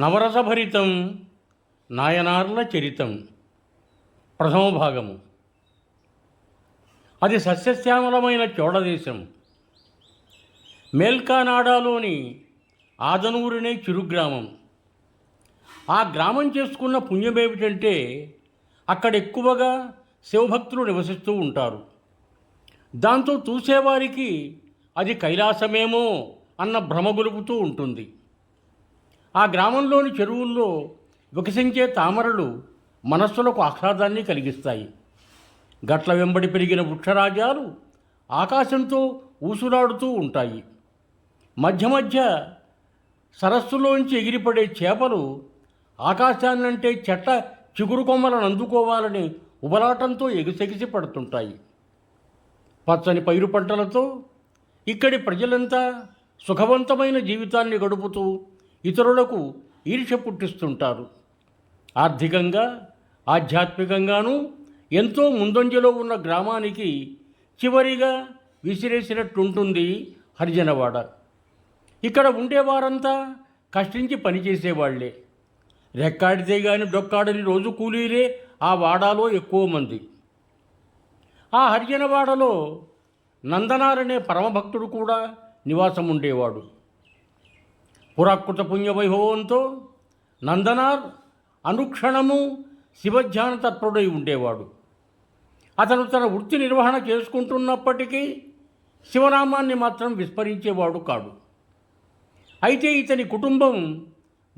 నవరసభరితం నాయనార్ల చరితం. ప్రథమ భాగము. అది సస్యశ్యామలమైన చోడదేశం మేల్కానాడాలోని ఆదనూరునే చిరుగ్రామం. ఆ గ్రామం చేసుకున్న పుణ్యమేమిటంటే అక్కడ ఎక్కువగా శివభక్తులు నివసిస్తూ ఉంటారు. దాంతో చూసేవారికి అది కైలాసమేమో అన్న భ్రమ గొలుపుతూ ఉంటుంది. ఆ గ్రామంలోని చెరువుల్లో వికసించే తామరలు మనస్సులకు ఆహ్లాదాన్ని కలిగిస్తాయి. గట్ల వెంబడి పెరిగిన వృక్షరాజాలు ఆకాశంతో ఊసులాడుతూ ఉంటాయి. మధ్య మధ్య సరస్సులోంచి ఎగిరిపడే చేపలు ఆకాశాన్నంటే చెట్ల చిగురు కొమ్మలను అందుకోవాలని ఉబలాటంతో ఎగిసెగిసి పడుతుంటాయి. పచ్చని పైరు పంటలతో ఇక్కడి ప్రజలంతా సుఖవంతమైన జీవితాన్ని గడుపుతూ ఇతరులకు ఈర్ష పుట్టిస్తుంటారు. ఆర్థికంగా ఆధ్యాత్మికంగానూ ఎంతో ముందంజలో ఉన్న గ్రామానికి చివరిగా విసిరేసినట్టుంటుంది హరిజనవాడ. ఇక్కడ ఉండేవారంతా కష్టించి పనిచేసేవాళ్ళే. రెక్కాడితే గాని డొక్కాడని రోజు కూలీలే ఆ వాడాలో ఎక్కువ మంది. ఆ హరిజనవాడలో నందనారనే పరమభక్తుడు కూడా నివాసం ఉండేవాడు పురాకృత పుణ్యవైభవంతో నందనార్ అనుక్షణము శివధ్యాన తత్పరుడై ఉండేవాడు. అతను తన వృత్తి నిర్వహణ చేసుకుంటున్నప్పటికీ శివనామాన్ని మాత్రం విస్మరించేవాడు కాడు. అయితే ఇతని కుటుంబం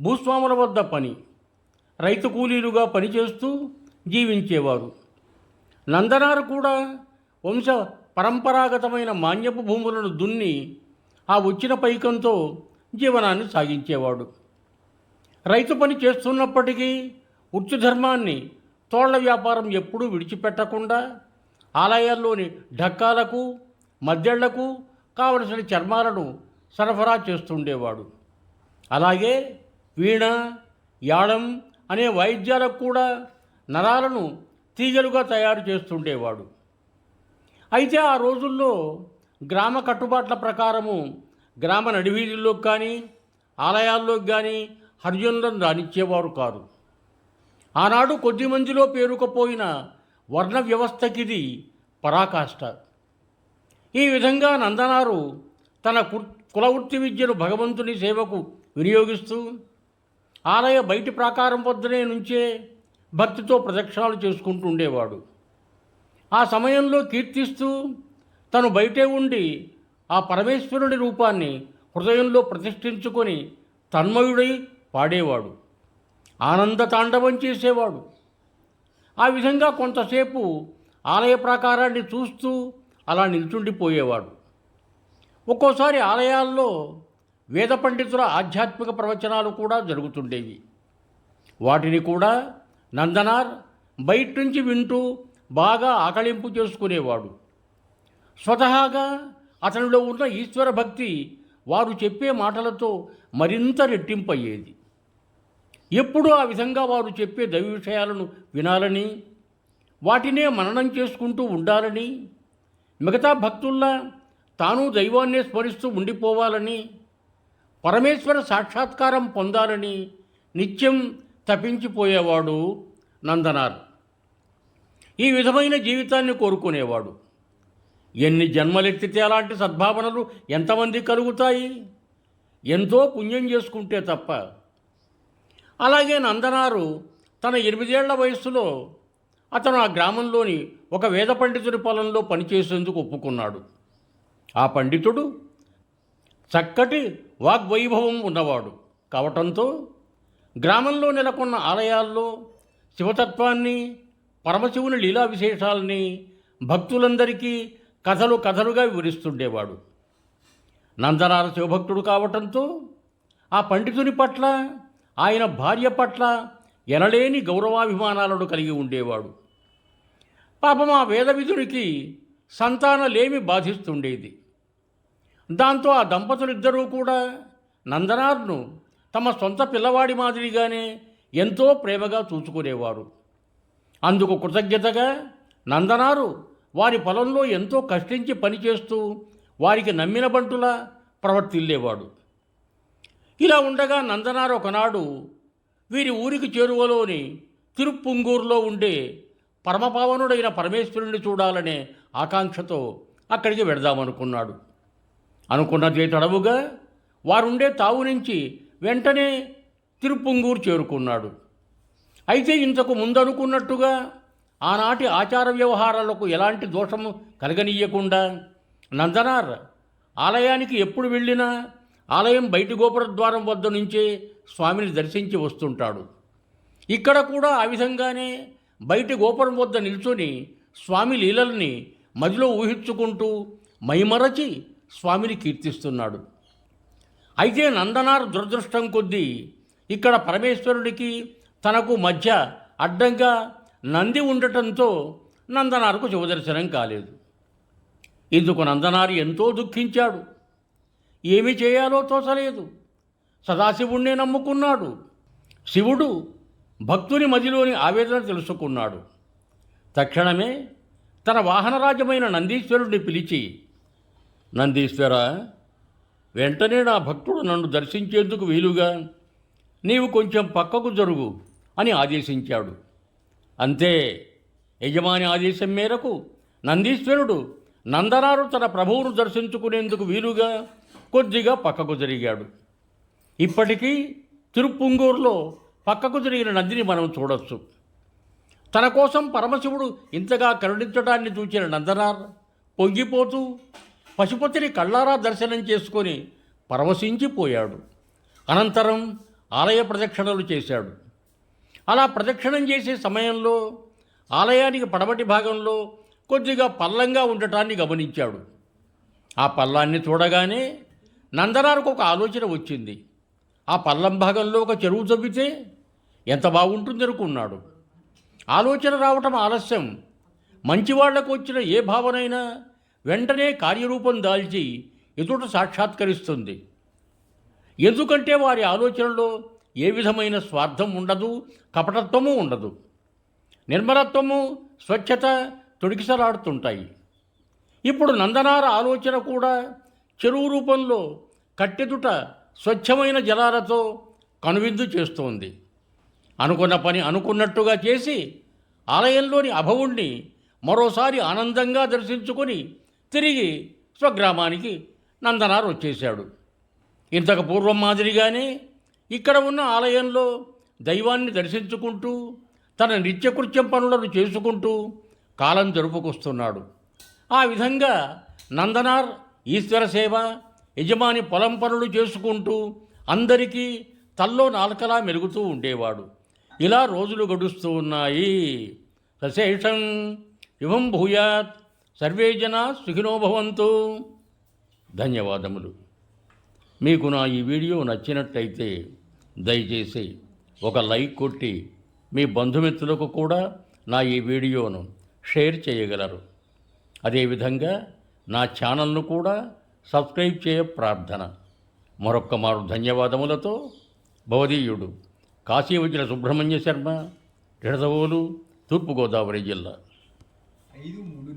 భూస్వాముల వద్ద పని రైతు కూలీలుగా పనిచేస్తూ జీవించేవారు. నందనారు కూడా వంశ పరంపరాగతమైన మాన్యపు భూములను దున్ని ఆ వచ్చిన పైకంతో జీవనాన్ని సాగించేవాడు. రైతు పని చేస్తున్నప్పటికీ వృత్తి ధర్మాన్ని తోళ్ళ వ్యాపారం ఎప్పుడూ విడిచిపెట్టకుండా ఆలయాల్లోని ఢక్కాలకు మద్దెళ్ళకు కావలసిన చర్మాలను సరఫరా చేస్తుండేవాడు. అలాగే వీణ యాళం అనే వాయిద్యాలకు కూడా నరాలను తీగలుగా తయారు చేస్తుండేవాడు. అయితే ఆ రోజుల్లో గ్రామ కట్టుబాట్ల ప్రకారము గ్రామ నడివీధుల్లోకి కానీ ఆలయాల్లోకి కానీ హరిజనులను రానిచ్చేవారు కాదు ఆనాడు కొద్ది మందిలో పేరుకుపోయిన వర్ణ వ్యవస్థకిది పరాకాష్ట. ఈ విధంగా నందనారు తన కు- కులవృత్తి విద్యను భగవంతుని సేవకు వినియోగిస్తూ ఆలయ బయటి ప్రాకారం వద్దనే నుంచే భక్తితో ప్రదక్షిణాలు చేసుకుంటూ ఉండేవాడు. ఆ సమయంలో కీర్తిస్తూ తను బయటే ఉండి ఆ పరమేశ్వరుడి రూపాన్ని హృదయంలో ప్రతిష్ఠించుకొని తన్మయుడై పాడేవాడు. ఆనంద తాండవం చేసేవాడు. ఆ విధంగా కొంతసేపు ఆలయ ప్రాకారాన్ని చూస్తూ అలా నిల్చుండిపోయేవాడు. ఒక్కోసారి ఆలయాల్లో వేద పండితుల ఆధ్యాత్మిక ప్రవచనాలు కూడా జరుగుతుండేవి. వాటిని కూడా నందనార్ బయట నుంచి వింటూ బాగా ఆకలింపు చేసుకునేవాడు. స్వతహాగా అతనిలో ఉన్న ఈశ్వర భక్తి వారు చెప్పే మాటలతో మరింత రెట్టింపయ్యేది. ఎప్పుడూ ఆ విధంగా వారు చెప్పే దైవ విషయాలను వినాలని వాటినే మననం చేసుకుంటూ ఉండాలని మిగతా భక్తుల్లా తాను దైవాన్నే స్మరిస్తూ ఉండిపోవాలని పరమేశ్వర సాక్షాత్కారం పొందాలని నిత్యం తపించిపోయేవాడు నందనార్. ఈ విధమైన జీవితాన్ని కోరుకునేవాడు. ఎన్ని జన్మలెత్తితే అలాంటి సద్భావనలు ఎంతమంది కలుగుతాయి? ఎంతో పుణ్యం చేసుకుంటే తప్ప. అలాగే నందనారు తన ఎనిమిదేళ్ళ వయస్సులో అతను ఆ గ్రామంలోని ఒక వేద పండితుడి పొలంలో పనిచేసేందుకు ఒప్పుకున్నాడు. ఆ పండితుడు చక్కటి వాగ్వైభవం ఉన్నవాడు. కావటంతో గ్రామంలో నెలకొన్న ఆలయాల్లో శివతత్వాన్ని పరమశివుని లీలా విశేషాలని భక్తులందరికీ కథలు కథలుగా వివరిస్తుండేవాడు. నందనార శివభక్తుడు కావటంతో ఆ పండితుని పట్ల ఆయన భార్య పట్ల ఎనలేని గౌరవాభిమానాలను కలిగి ఉండేవాడు. పాపం ఆ వేదవిధునికి సంతానలేమి బాధిస్తుండేది. దాంతో ఆ దంపతులిద్దరూ కూడా నందనార్ను తమ సొంత పిల్లవాడి మాదిరిగానే ఎంతో ప్రేమగా చూసుకునేవారు. అందుకు కృతజ్ఞతగా నందనారు వారి పొలంలో ఎంతో కష్టించి పనిచేస్తూ వారికి నమ్మిన బంటులా ప్రవర్తిల్లేవాడు. ఇలా ఉండగా నందనారు ఒకనాడు వీరి ఊరికి చేరువలోని తిరుప్పుంగూరులో ఉండే పరమపావనుడైన పరమేశ్వరుని చూడాలనే ఆకాంక్షతో అక్కడికి వెడదామనుకున్నాడు అనుకున్నదే తడవుగా వారుండే తావు నుంచి వెంటనే తిరుపుంగూరు చేరుకున్నాడు. అయితే ఇంతకు ముందనుకున్నట్టుగా ఆనాటి ఆచార వ్యవహారాలకు ఎలాంటి దోషము కలగనీయకుండా నందనార్ ఆలయానికి ఎప్పుడు వెళ్ళినా ఆలయం బయటి గోపుర ద్వారం వద్ద నుంచే స్వామిని దర్శించి వస్తుంటాడు. ఇక్కడ కూడా ఆ విధంగానే బయటి గోపురం వద్ద నిల్చొని స్వామి లీలల్ని మదిలో ఊహించుకుంటూ మైమరచి స్వామిని కీర్తిస్తున్నాడు. అయితే నందనార్ దురదృష్టం కొద్దీ ఇక్కడ పరమేశ్వరుడికి తనకు మధ్య అడ్డంగా నంది ఉండటంతో నందనార్కు శివదర్శనం కాలేదు. ఇందుకు నందనారి ఎంతో దుఃఖించాడు. ఏమి చేయాలో తోచలేదు. సదాశివుణ్ణే నమ్ముకున్నాడు. శివుడు భక్తుని మదిలోని ఆవేదన తెలుసుకున్నాడు. తక్షణమే తన వాహనరాజమైన నందీశ్వరుడిని పిలిచి నందీశ్వర వెంటనే నా భక్తుడు నన్ను దర్శించేందుకు వీలుగా నీవు కొంచెం పక్కకు జరుగు అని ఆదేశించాడు. అంతే యజమాని ఆదేశం మేరకు నందీశ్వరుడు నందనారు తన ప్రభువును దర్శించుకునేందుకు వీలుగా కొద్దిగా పక్కకు జరిగాడు. ఇప్పటికీ తిరుపుంగూరులో పక్కకు జరిగిన నందిని మనం చూడొచ్చు. తన కోసం పరమశివుడు ఇంతగా కరుణించడాన్ని చూచిన నందనార్ పొంగిపోతూ పశుపతిని కళ్ళారా దర్శనం చేసుకొని పరవశించిపోయాడు. అనంతరం ఆలయ ప్రదక్షిణలు చేశాడు. అలా ప్రదక్షిణం చేసే సమయంలో ఆలయానికి పడమటి భాగంలో కొద్దిగా పల్లంగా ఉండటాన్ని గమనించాడు. ఆ పల్లాన్ని చూడగానే నందనానికి ఒక ఆలోచన వచ్చింది. ఆ పల్లం భాగంలో ఒక చెరువు తవ్వితే ఎంత బాగుంటుంది అనుకున్నాడు ఆలోచన రావటం ఆలస్యం. మంచివాళ్ళకు వచ్చిన ఏ భావనైనా వెంటనే కార్యరూపం దాల్చి ఎదుట సాక్షాత్కరిస్తుంది. ఎందుకంటే వారి ఆలోచనలో ఏ విధమైన స్వార్థం ఉండదు కపటత్వము ఉండదు. నిర్మలత్వము స్వచ్ఛత తొడికిసలాడుతుంటాయి. ఇప్పుడు నందనార ఆలోచన కూడా చెరువు రూపంలో కట్టెదుట స్వచ్ఛమైన జలాలతో కనువిందు చేస్తోంది. అనుకున్న పని అనుకున్నట్టుగా చేసి ఆలయంలోని అభవుణ్ణి మరోసారి ఆనందంగా దర్శించుకొని తిరిగి స్వగ్రామానికి నందనార్ వచ్చేశాడు. ఇంతకు పూర్వం మాదిరిగానే ఇక్కడ ఉన్న ఆలయంలో దైవాన్ని దర్శించుకుంటూ తన నిత్యకృత్యం పనులను చేసుకుంటూ కాలం జరుపుకొస్తున్నాడు. ఆ విధంగా నందనార్ ఈశ్వర సేవ యజమాని పొలం పనులు చేసుకుంటూ అందరికీ తల్లో నాలుకలా మెరుగుతూ ఉండేవాడు. ఇలా రోజులు గడుస్తూ ఉన్నాయి. సశేషం యువం భూయాత్. సర్వే జన సుఖినోభవంతు ధన్యవాదములు. మీకు నా ఈ వీడియో నచ్చినట్లయితే దయచేసి ఒక లైక్ కొట్టి మీ బంధుమిత్రులకు కూడా నా ఈ వీడియోను షేర్ చేయగలరు. అదేవిధంగా నా ఛానల్ను కూడా సబ్స్క్రైబ్ చేయ ప్రార్థన. మరొక్క మారు ధన్యవాదములతో భవదీయుడు కాశీ వచ్చిన సుబ్రహ్మణ్య శర్మ ఎడదవోలు తూర్పుగోదావరి జిల్లా. ఐదు మూడు